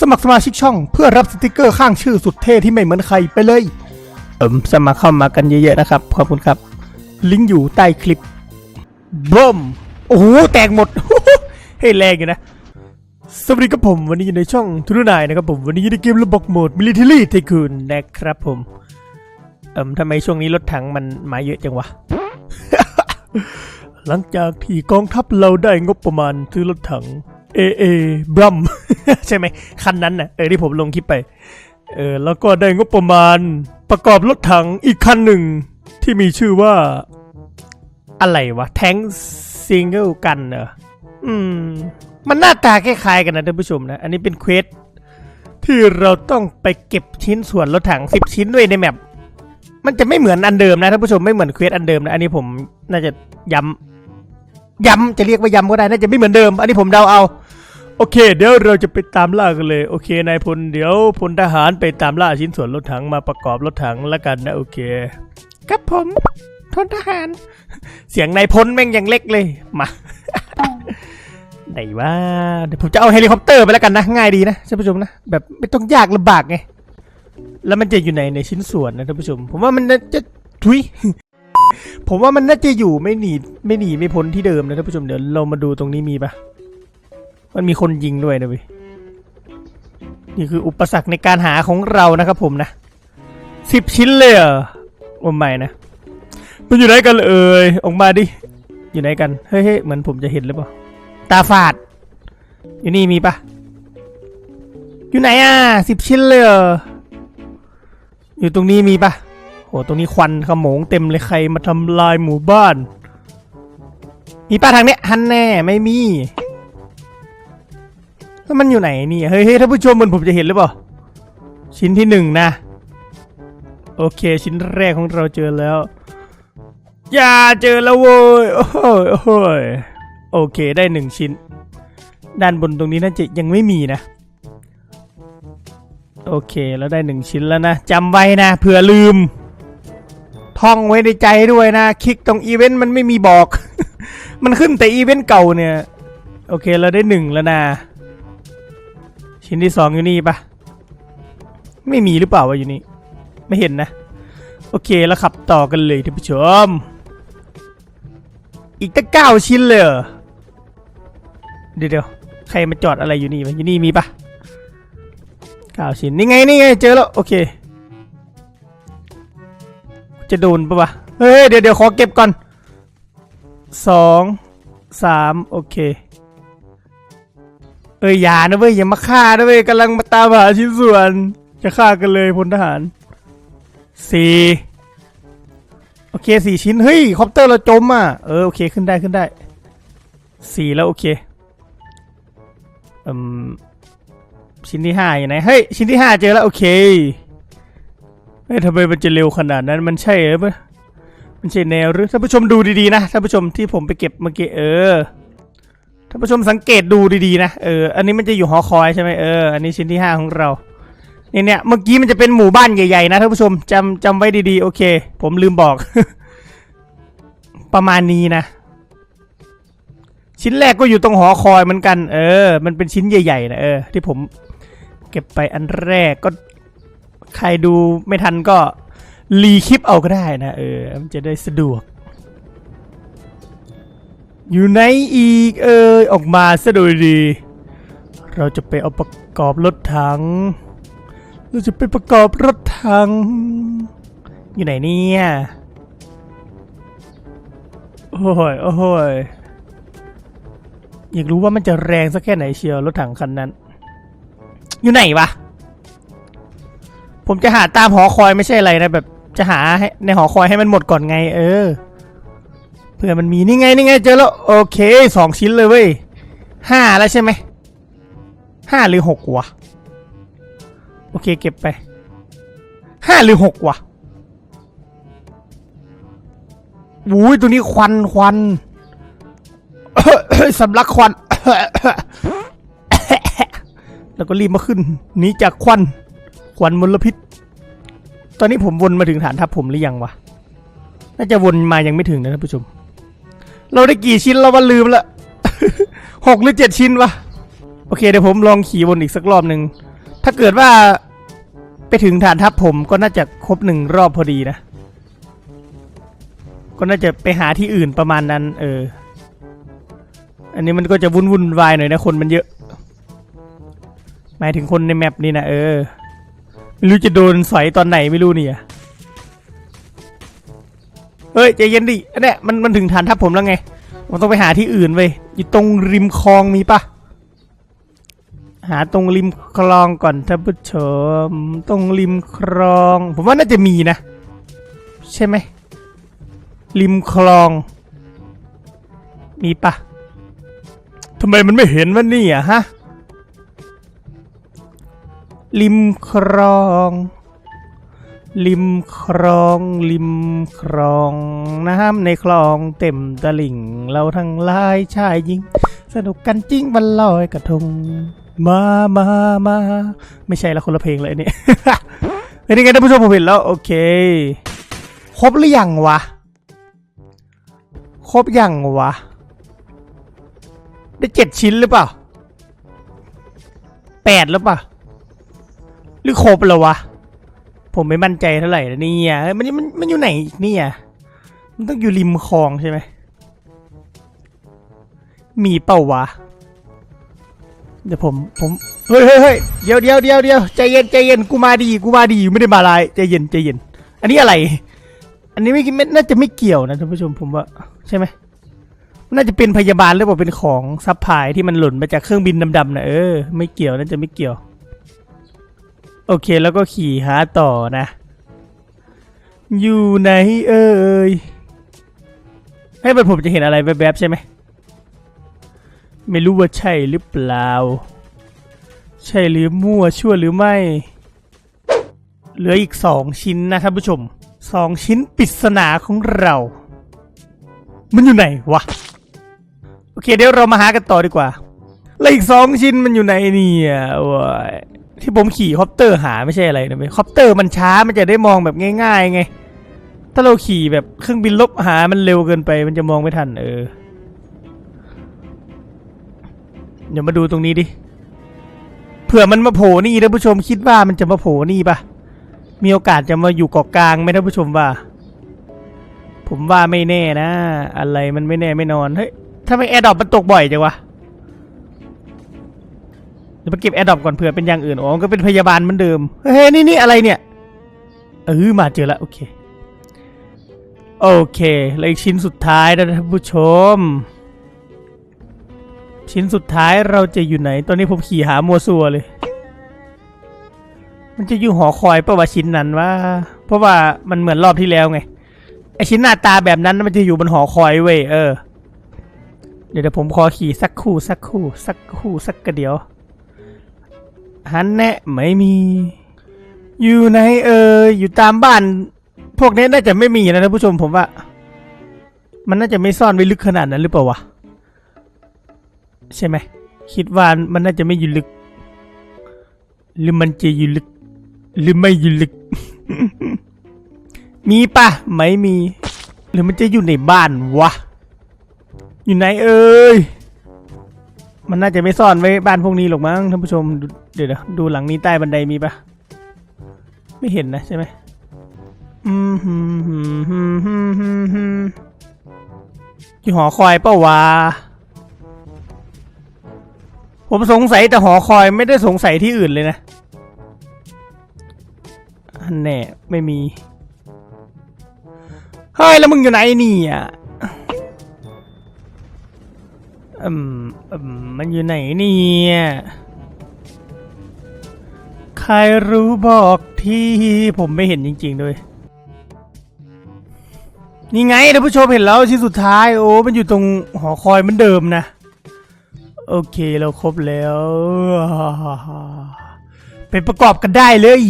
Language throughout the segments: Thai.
สมัครสมาชิกช่องเพื่อรับสติกเกอร์ข้างชื่อสุดเท่ที่ไม่เหมือนใครไปเลย เอิมสมัครเข้ามากันเยอะๆนะครับ ขอบคุณครับ ลิงก์อยู่ใต้คลิปบึ้มโอ้โห แตกหมด เฮ้ยแรงอยู่นะ สวัสดีครับผม วันนี้อยู่ในช่องทุนนายนะครับผม วันนี้อยู่ในเกมระบบโหมดมิลิเทอรี่ไทคูนนะครับผม เอิมทำไมช่วงนี้รถถังมันมาเยอะจังวะ หลังจากที่กองทัพเราได้งบประมาณซื้อรถถัง เอเอ บรัม ใช่ไหมคันนั้นน่ะเออที่ผมลงคลิปไปเออแล้วก็ได้งบประมาณประกอบรถถังอีกคันหนึ่งที่มีชื่อว่า อะไรวะ แทงซิงเกิลกันเหรออืม มันหน้าตาคล้ายๆกันนะท่านผู้ชมนะ อันนี้เป็นเควสที่เราต้องไปเก็บชิ้นส่วนรถถัง10ชิ้นด้วยในแมปมันจะไม่เหมือนอันเดิมนะท่านผู้ชมไม่เหมือนเควสอันเดิมนะ อันนี้ผมน่าจะย้ำย้ำจะเรียกว่าย้ำก็ได้น่าจะไม่เหมือนเดิม อันนี้ผมเดาเอา โอเค เดี๋ยวเราจะไปตามล่ากันเลย โอเคนายพลเดี๋ยวพลทหารไปตามล่าชิ้นส่วนรถถังมาประกอบรถถังแล้วกันนะโอเค ครับผมทนทหาร เสียงนายพลแม่งยังเล็กเลยมาไหนว่าเดี๋ยวผมจะเอาเฮลิคอปเตอร์ไปแล้วกันนะ ง่ายดีนะท่านผู้ชมนะแบบไม่ต้องยากลำบากไงแล้วมันจะอยู่ในในชิ้นส่วนนะท่านผู้ชม ผมว่ามันจะทุยผมว่ามันน่าจะอยู่ไม่หนีไม่หนีไม่พ้นที่เดิมนะท่านผู้ชมเดี๋ยวเรามาดูตรงนี้มีปะ มันมีคนยิงด้วยนะเว้ยนี่คืออุปสรรคในการหาของเรานะครับผมนะสิบชิ้นเลยเหรอโอ้ไม่นะมันอยู่ไหนกันเอ่ยออกมาดิ อยู่ไหนกัน เฮ้ยเหมือนผมจะเห็นหรือเปล่า ตาฝาด อยู่นี่มีปะอยู่ไหนอะสิบชิ้นเลยเหรออยู่ตรงนี้มีปะโหตรงนี้ควันขโมงเต็มเลยใครมาทำลายหมู่บ้าน มีป้าทางเนี้ยฮันแน่ไม่มี แล้วมันอยู่ไหนนี่เฮ้ยเฮ้ยท่านผู้ชมมันผมจะเห็นหรือเปล่าชิ้นที่หนึ่งนะ โอเค ชิ้นแรกของเราเจอแล้ว อย่าเจอแล้วโว้ยโอ้โหโอ้ยโอเคได้หนึ่งชิ้น ด้านบนตรงนี้น่าจะยังไม่มีนะ โอเคแล้วได้หนึ่งชิ้นแล้วนะจำไว้นะเผื่อลืม ท่องไว้ในใจด้วยนะ คลิกตรงอีเวนต์มันไม่มีบอก มันขึ้นแต่อีเวนต์เก่าเนี่ย โอเคเราได้หนึ่งแล้วนะ ชิ้นที่สองอยู่นี่ปะไม่มีหรือเปล่าวะอยู่นี่ไม่เห็นนะ โอเคแล้วขับต่อกันเลยท่านผู้ชม อีกตั้งเก้าชิ้นเลยเดี๋ยวเดี๋ยวใครมาจอดอะไรอยู่นี่วะอยู่นี่มีปะเก้าชิ้นนี่ไงนี่ไงเจอแล้วโอเค จะโดนปะวะเฮ้ยเดี๋ยวเดี๋ยวขอเก็บก่อนสองสามโอเค เอ้ยอย่านะเว้ยอย่ามาฆ่านะเว้ยกำลังมาตามหาชิ้นส่วนจะฆ่ากันเลยพลทหารสี่โอเคสี่ชิ้นเฮ้ยคอปเตอร์เราจมอะเออโอเคขึ้นได้ขึ้นได้สี่แล้วโอเคอืมชิ้นที่ห้าอยู่ไหนเฮ้ยชิ้นที่ห้าเจอแล้วโอเคเฮ้ยทำไมมันจะเร็วขนาดนั้นมันใช่หรือเปล่ามันใช่แนวหรือท่านผู้ชมดูดีๆนะท่านผู้ชมที่ผมไปเก็บเมื่อกี้เออ ท่านผู้ชมสังเกตดูดีๆนะเอออันนี้มันจะอยู่หอคอยใช่ไหมเอออันนี้ชิ้นที่ห้าของเราเนี่ยเนี่ยเมื่อกี้มันจะเป็นหมู่บ้านใหญ่ๆนะท่านผู้ชมจำจำไว้ดีๆ โอเค ผมลืมบอก ประมาณนี้นะ ชิ้นแรกก็อยู่ตรงหอคอยเหมือนกัน เออ มันเป็นชิ้นใหญ่ๆนะเออ ที่ผมเก็บไปอันแรกก็ ใครดูไม่ทันก็รีคลิปเอาก็ได้นะเออ มันจะได้สะดวก อยู่ไหนอีกเอ่ยออกมาซะโดยดี เราจะไปเอาประกอบรถถัง เราจะไปประกอบรถถัง อยู่ไหนเนี่ยโอ้ยโอ้ยอยากรู้ว่ามันจะแรงสักแค่ไหนเชียวรถถังคันนั้น อยู่ไหนวะ ผมจะหาตามหอคอยไม่ใช่อะไรนะแบบจะหาให้ในหอคอยให้มันหมดก่อนไง เออ เพื่อมันมีนี่ไงนี่ไงเจอแล้วโอเคสองชิ้นเลยเว้ยห้าแล้วใช่ไหมห้าหรือหกวะโอเคเก็บไปห้าหรือหกวะอุ้ยตัวนี้ควันควันสำลักควันแล้วก็รีบมาขึ้นหนีจากควันควันมลพิษ ตอนนี้ผมวนมาถึงฐานทัพผมหรือยังวะ น่าจะวนมายังไม่ถึงนะท่านผู้ชม เราได้กี่ชิ้นแล้ววะลืมละ หกหรือเจ็ดชิ้นวะ โอเคเดี๋ยวผมลองขี่วนอีกสักรอบหนึ่ง ถ้าเกิดว่าไปถึงฐานทัพผมก็น่าจะครบหนึ่งรอบพอดีนะ ก็น่าจะไปหาที่อื่นประมาณนั้น เออ อันนี้มันก็จะวุ่นวุ่นวายหน่อยนะคนมันเยอะ หมายถึงคนในแมปนี่นะเออ ไม่รู้จะโดนสอยตอนไหนไม่รู้เนี่ย เฮ้ยใจเย็นดิอันเนี้ยมันมันถึงฐานทัพผมแล้วไงผมต้องไปหาที่อื่นเว้ยอยู่ตรงริมคลองมีปะหาตรงริมคลองก่อนท่านผู้ชมตรงริมคลอง ผมว่าน่าจะมีนะ ใช่ไหมริมคลอง มีปะทำไมมันไม่เห็นวะเนี่ยฮะริมคลอง ริมคลองริมคลองน้ำในคลองเต็มตลิ่ง เราทั้งหลายชายหญิง สนุกกันจริงวันลอยกระทง มามามาไม่ใช่ละคนละเพลงเลยเนี่ยเป็นยังไงท่านผู้ชมผมเห็นแล้ว โอเค ครบหรือยังวะ ครบยังวะ ได้เจ็ดชิ้นหรือเปล่าแปดหรือเปล่า หรือครบแล้ววะ ผมไม่มั่นใจเท่าไหร่นะเนี่ยเอ้ยมันมันมันอยู่ไหนอีกเนี่ยมันต้องอยู่ริมคลองใช่ไหมมีเป่าวะเดี๋ยวผมผมเฮ้ยเฮ้ยเฮ้ยเดี๋ยวเดี๋ยวเดี๋ยวเดี๋ยวใจเย็นใจเย็นกูมาดีกูมาดีไม่ได้มาลายใจเย็นใจเย็น อันนี้อะไร อันนี้ไม่ไม่น่าจะไม่เกี่ยวนะท่านผู้ชมผมว่าใช่ไหมน่าจะเป็นพยาบาลหรือเปล่าเป็นของซัพพลายที่มันหล่นมาจากเครื่องบินดำๆนะเออไม่เกี่ยวน่าจะไม่เกี่ยว โอเคแล้วก็ขี่หาต่อนะ อยู่ไหนเอ่ยให้มันผมจะเห็นอะไรแวบๆใช่ไหม ไม่รู้ว่าใช่หรือเปล่า ใช่หรือมั่วชั่วหรือไม่ เหลืออีกสองชิ้นนะท่านผู้ชมสองชิ้นปริศนาของเรา มันอยู่ไหนวะ โอเคเดี๋ยวเรามาหากันต่อดีกว่า แล้วอีกสองชิ้นมันอยู่ไหนเนี่ยโอ้ย ที่ผมขี่คอปเตอร์หาไม่ใช่อะไรนะเว้ยคอปเตอร์มันช้ามันจะได้มองแบบง่ายๆไง ถ้าเราขี่แบบเครื่องบินลบหามันเร็วเกินไปมันจะมองไม่ทันเออ เดี๋ยวมาดูตรงนี้ดิ เผื่อมันมาโผล่นี่ท่านผู้ชมคิดว่ามันจะมาโผล่นี่ปะมีโอกาสจะมาอยู่เกาะกลางไหมท่านผู้ชมว่า ผมว่าไม่แน่นะ อะไรมันไม่แน่ไม่นอน เฮ้ยถ้าไมแอร์ดรอปมันตกบ่อยจังวะ เดี๋ยวมาเก็บแอร์ดอปก่อนเผื่อเป็นอย่างอื่น อ๋อ ก็เป็นพยาบาลเหมือนเดิม เฮ้ยนี่นี่อะไรเนี่ย เออ มาเจอแล้วโอเค โอเคแล้วอีกชิ้นสุดท้ายนะท่านผู้ชม ชิ้นสุดท้ายเราจะอยู่ไหน ตอนนี้ผมขี่หามัวซัวเลย มันจะอยู่หอคอยเปล่าวะชิ้นนั้นวะเพราะว่ามันเหมือนรอบที่แล้วไง ไอชิ้นหน้าตาแบบนั้นมันจะอยู่บนหอคอยเว้ย เออ เดี๋ยวเดี๋ยวผมขอขี่สักคู่สักคู่ สักคู่สักกระเดียว ฮันแน่ไม่มี อยู่ไหนเอ่ยอยู่ตามบ้าน พวกนี้น่าจะไม่มีนะท่านผู้ชมผมว่า มันน่าจะไม่ซ่อนไว้ลึกขนาดนั้นหรือเปล่าวะใช่ไหมคิดว่ามันน่าจะไม่อยู่ลึก หรือมันจะอยู่ลึก หรือไม่อยู่ลึก มีปะไม่มี หรือมันจะอยู่ในบ้านวะ อยู่ไหนเอ่ย มันน่าจะไม่ซ่อนไว้บ้านพวกนี้หรอกมั้งท่านผู้ชมดูเดี๋ยวนะดูหลังนี้ใต้บันไดมีปะไม่เห็นนะใช่ไหมอืมฮึมฮึมฮึมฮึมฮึมฮึมอยู่หอคอยเป้าวะผมสงสัยแต่หอคอยไม่ได้สงสัยที่อื่นเลยนะอันแน่ไม่มี เฮ้ย แล้วมึงอยู่ไหนเนี่ย อืมอืมมันอยู่ไหนเนี่ยใครรู้บอกที่ผมไม่เห็นจริงๆด้วย นี่ไงท่านผู้ชมเห็นแล้วชิ้นสุดท้ายโอ้มันอยู่ตรงหอคอยเหมือนเดิมนะ โอเคเราครบแล้วไปประกอบกันได้เลย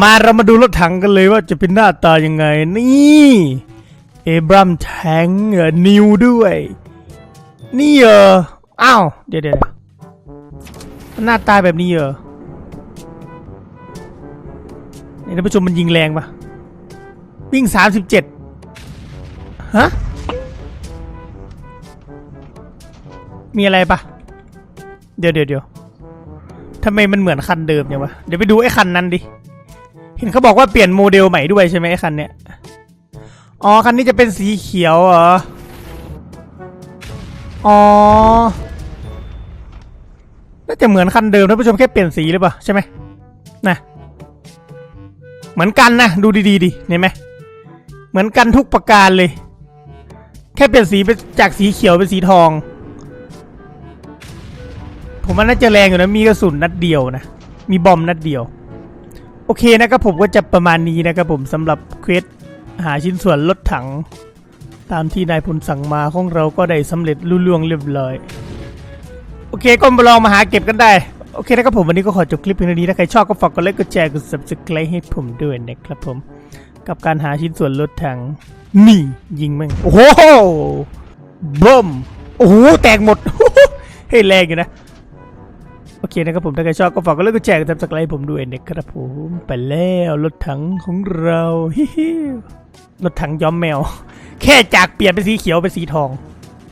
มาเรามาดูรถถังกันเลยว่าจะเป็นหน้าตายังไง นี่ เอบรัมแทงนิวด้วย นี่เหรออ้าว เดี๋ยวเดี๋ยวหน้าตายแบบนี้เหรอนี่ท่านผู้ชมมันยิงแรงปะวิ่งสามสิบเจ็ดฮะ มีอะไรปะเดี๋ยวเดี๋ยวเดี๋ยวทำไมมันเหมือนคันเดิมเนี่ยวะ เดี๋ยวไปดูไอ้คันนั้นดิ เห็นเขาบอกว่าเปลี่ยนโมเดลใหม่ด้วยใช่ไหมไอ้คันเนี้ย อ๋อ คันนี้จะเป็นสีเขียวเหรอ อ๋อ น่าจะเหมือนคันเดิมท่านผู้ชมแค่เปลี่ยนสีหรือเปล่าใช่ไหมนะ เหมือนกันนะ ดูดีๆดิเห็นไหมเหมือนกันทุกประการเลย แค่เปลี่ยนสีเป็นจากสีเขียวเป็นสีทอง ผมว่าน่าจะแรงอยู่นะ มีกระสุนนัดเดียวนะ มีบอมนัดเดียว โอเคนะครับผมก็จะประมาณนี้นะครับผมสำหรับเควสหาชิ้นส่วนรถถัง ตามที่นายพลสั่งมาของเราก็ได้สำเร็จลุล่วงเรียบร้อย โอเคก็มาลองมาหาเก็บกันได้ โอเคนะครับผมวันนี้ก็ขอจบคลิปเพียงเท่านี้ถ้าใครชอบก็ฝากกดไลค์กดแชร์กด subscribe ให้ผมด้วยนะครับผม กับการหาชิ้นส่วนรถถังนี่ยิงแม่งโอ้โหบึ้มโอ้โหแตกหมดให้แรงอยู่นะโอเคนะครับผมถ้าใครชอบก็ฝากกดไลค์กดแชร์กด subscribe ให้ผมด้วยนะครับผมไปแล้วรถถังของเราฮิฮิรถถังย้อมแมว แค่จากเปลี่ยนเป็นสีเขียวเป็นสีทอง